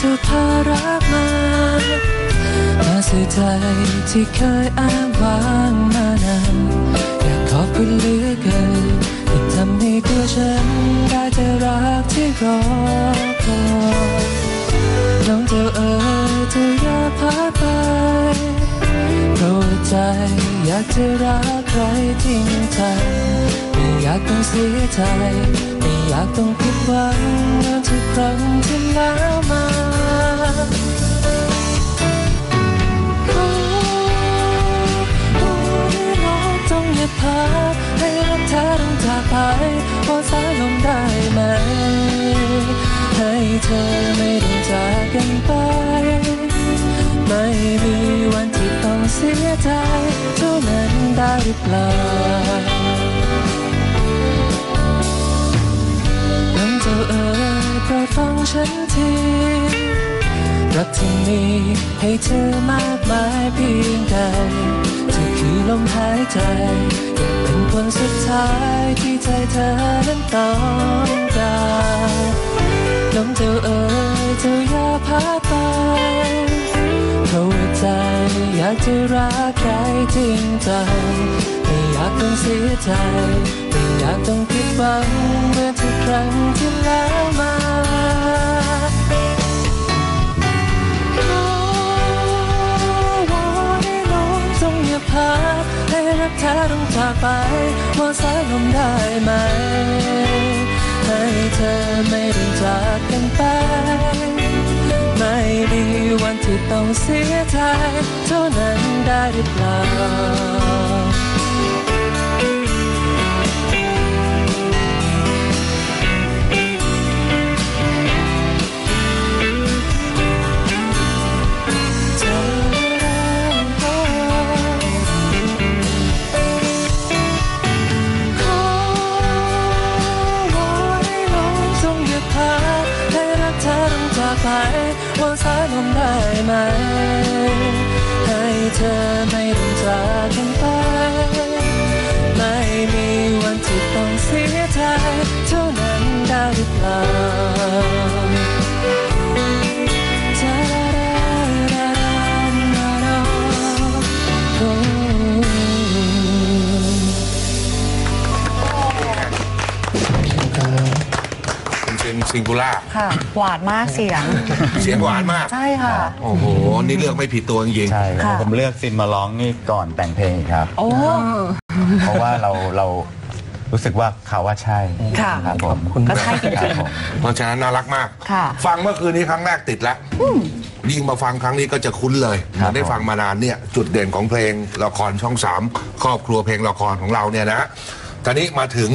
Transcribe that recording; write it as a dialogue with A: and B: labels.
A: จะพารักมา มาสื่อใจที่เคยอ้างว้างมานานอยากขอบคุณเหลือเกินที่ทำให้ตัวฉันได้เจอรักที่รอคอยน้องเจ้าเอ๋ยเธออย่าพาไปเพราะว่าใจอยากจะรักใครจริงใจไม่อยากต้องเสียใจไม่ อยากต้องผิดหวังเหมือนทุกครั้งที่แล้วมาโอ้โอ้ได้รักต้องอย่าพาให้รักเธอต้องจากไปพอสายลมได้ไหม ให้เธอไม่ต้องจากกันไป ไม่มีวันที่ต้องเสียใจเท่านั้นได้หรือเปล่า ฉันทีรักที่มีให้เธอมากมายเพียงใดเธอคือลมหายใจอยากเป็นคนสุดท้ายที่ใจเธอนั้นต้องการน้องเจ้าเอ๋ยเจ้าอย่าพาดไปเพราะว่าใจอยากจะรักใครจริงจังไม่อยากต้องเสียใจไม่อยากต้องผิดหวังเมื่อทุกครั้งที่แล้วมาากไปมอสายลมได้ไหม ให้เธอไม่ต้องจากกันไป ไม่มีวันที่ต้องเสียใจเท่านั้นได้หรือเปล่า ต้องจาก
B: ซิงคูล่า
C: ค่ะ หวานมากเสียง
B: เสียงหวานมาก
C: ใช่ค่ะ
B: โอ้โห นี่เลือกไม่ผิดตัวจริง
D: ใช่ครับ
C: ค่ะ
D: ผมเลือกซินมาร้องนี่ก่อนแต่งเพลงอีกครับ
C: โอ้
D: เพราะว่าเราเรารู้สึกว่าเขาว่าใช่
C: ค่ะ
D: ครับผม
C: ก็ใช่จริง
D: ครับผม
B: ๆเพราะฉะนั้นน่ารักมาก
C: ค่ะ
B: ฟังเมื่อคืนนี้ครั้งแรกติดแล้วยิ่งมาฟังครั้งนี้ก็จะคุ้นเลยเหมือนได้ฟังมานานเนี่ย จุดเด่นของเพลงละครช่องสามครอบครัวเพลงละครของเราเนี่ยนะตอนนี้มาถึง